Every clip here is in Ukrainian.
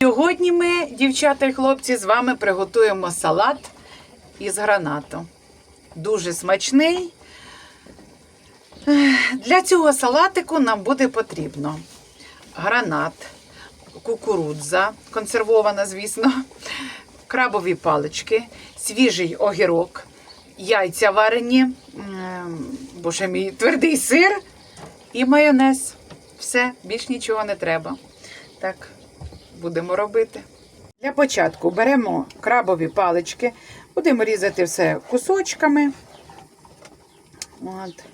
Сьогодні ми, дівчата і хлопці, з вами приготуємо салат із гранату. Дуже смачний. Для цього салатику нам буде потрібно гранат, кукурудза, консервована, звісно, крабові палички, свіжий огірок, яйця варені, ем, боже мій твердий сир і майонез. Все, більш нічого не треба. Так, будемо робити. Для початку беремо крабові палички, будемо різати все кусочками. От.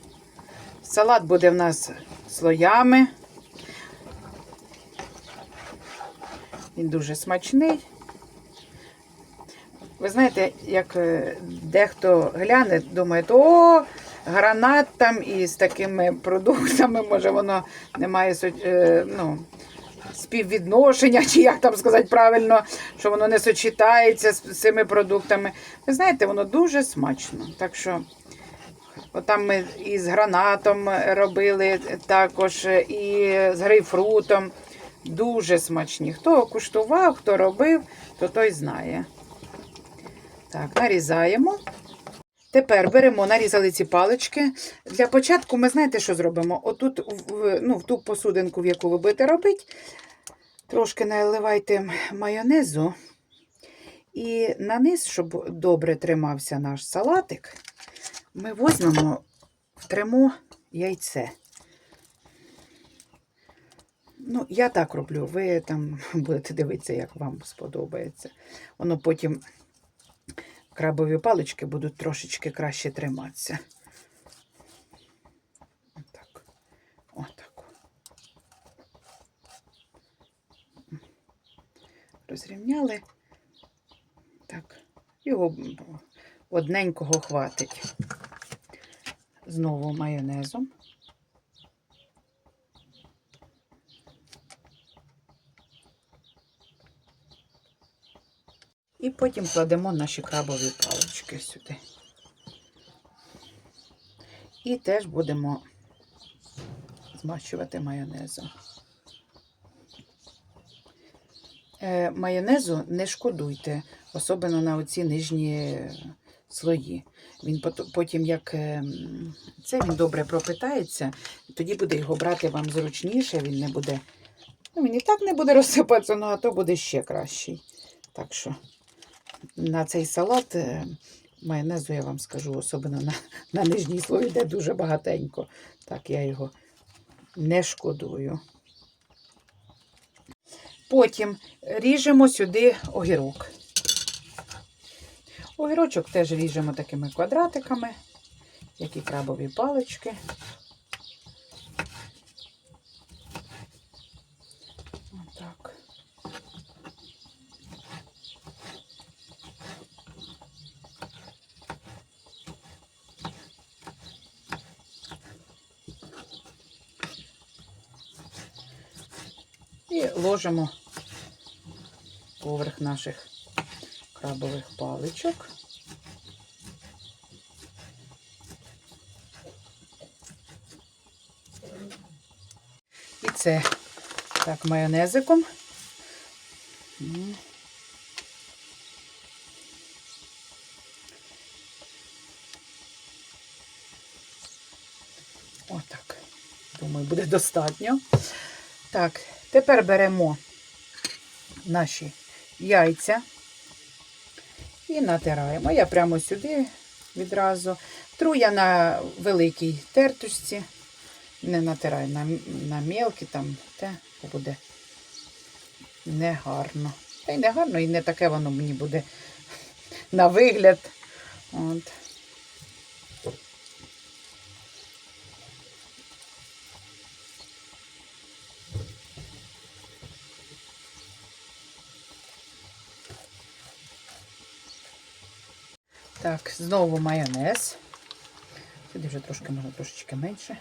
Салат буде в нас слоями. Він дуже смачний. Ви знаєте, як е, дехто гляне, думає, о, гранат там із такими продуктами, може, воно не має е, ну, співвідношення, чи як там сказати правильно, що воно не сочетається з цими продуктами. Ви знаєте, воно дуже смачно. Так що, отам ми і з гранатом робили також, і з грейпфрутом. Дуже смачні. Хто куштував, хто робив, то той знає. Так, нарізаємо. Тепер беремо, нарізали ці палички. Для початку ми знаєте, що зробимо? Отут, в, ну, в ту посудинку, в яку ви будете робити, трошки наливайте майонезу. І на низ, щоб добре тримався наш салатик, ми візьмемо, втремо яйце. Ну, я так роблю. Ви там будете дивитися, як вам сподобається. Воно потім крабові палички будуть трошечки краще триматися. Отак. Отак. Розрівняли. Так. Його одненького хватить. Знову майонезом. І потім кладемо наші крабові палички сюди. І теж будемо змащувати майонезом. Е, майонезу не шкодуйте, особливо на оці нижні слої. Він потім, як е, це він добре пропитається, тоді буде його брати вам зручніше, він не буде. Ну, він і так не буде розсипатися, ну а то буде ще кращий. Так що на цей салат е, майонезу, я вам скажу, особливо на, на нижній слой йде дуже багатенько. Так, я його не шкодую. Потім ріжемо сюди огірок. Огірочок теж ріжемо такими квадратиками, як і крабові палички. Отак. І ложимо поверх наших крабових паличок. І це так майонезиком. Отак. Думаю, буде достатньо. Так, тепер беремо наші яйця і натираємо. Я прямо сюди відразу. Тру я на великій тертушці, не натираю на, на мелкі, там те буде негарно. Та й не гарно, і не таке воно мені буде на вигляд. От. Так, знову майонез. Сюди вже трошки можна трошечки менше.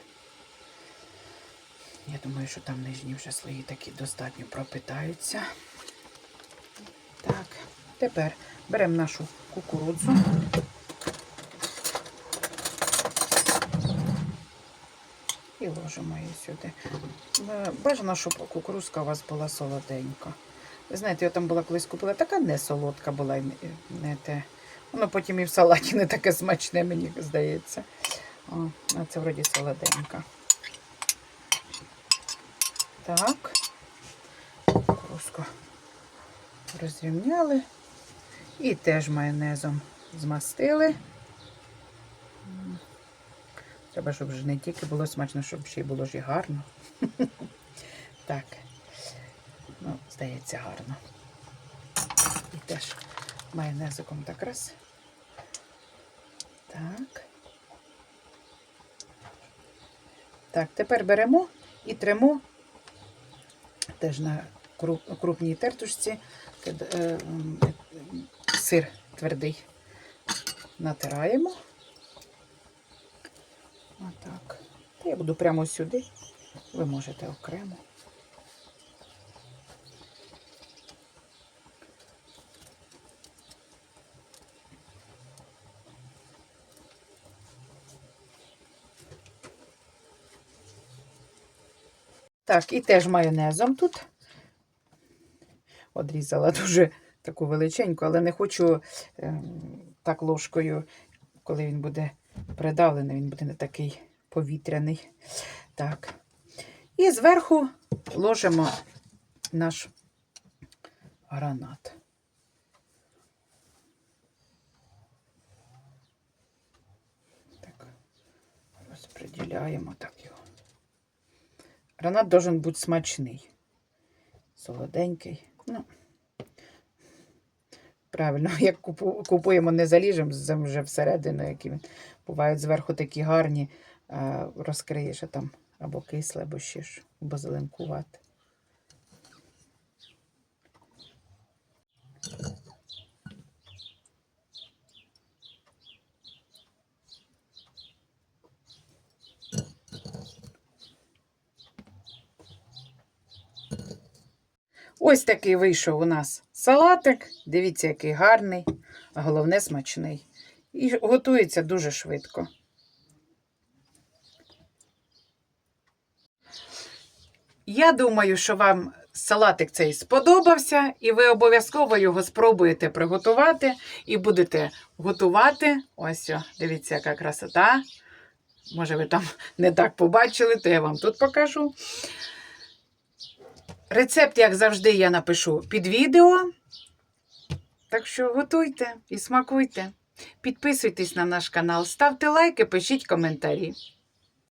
Я думаю, що там нижні вже слої такі достатньо пропитаються. Так, тепер беремо нашу кукурудзу. І ложимо її сюди. Е, Бажано, щоб кукурузка у вас була солоденька. Ви знаєте, я там була колись купила, така не солодка була, не те. Воно потім і в салаті не таке смачне, мені здається. О, а це вроді солоденька. Так. Кукурузку розрівняли. І теж майонезом змастили. Треба, щоб вже не тільки було смачно, щоб ще й було ж і гарно. Так. Ну, здається, гарно. І теж майонезиком так раз. Так. Так, тепер беремо і тремо теж на крупній тертушці е, сир твердий. Натираємо. Отак. Та я буду прямо сюди. Ви можете окремо. Так, і теж майонезом тут. Одрізала дуже таку величеньку, але не хочу ем, так ложкою, коли він буде придавлений, він буде не такий повітряний. Так. І зверху ложимо наш гранат. Так, розподіляємо так. Гранат должен бути смачний. Солоденький. Ну, правильно, як купуємо не заліжем, вже всередину, які. Бувають зверху такі гарні, розкриєш а там або кисле, або ще ж, або зеленкувати. Ось такий вийшов у нас салатик. Дивіться, який гарний, а головне смачний. І готується дуже швидко. Я думаю, що вам салатик цей сподобався, і ви обов'язково його спробуєте приготувати і будете готувати. Ось, дивіться, яка красота. Може, ви там не так побачили, то я вам тут покажу. Рецепт, як завжди, я напишу під відео. Так що готуйте і смакуйте. Підписуйтесь на наш канал, ставте лайки, пишіть коментарі.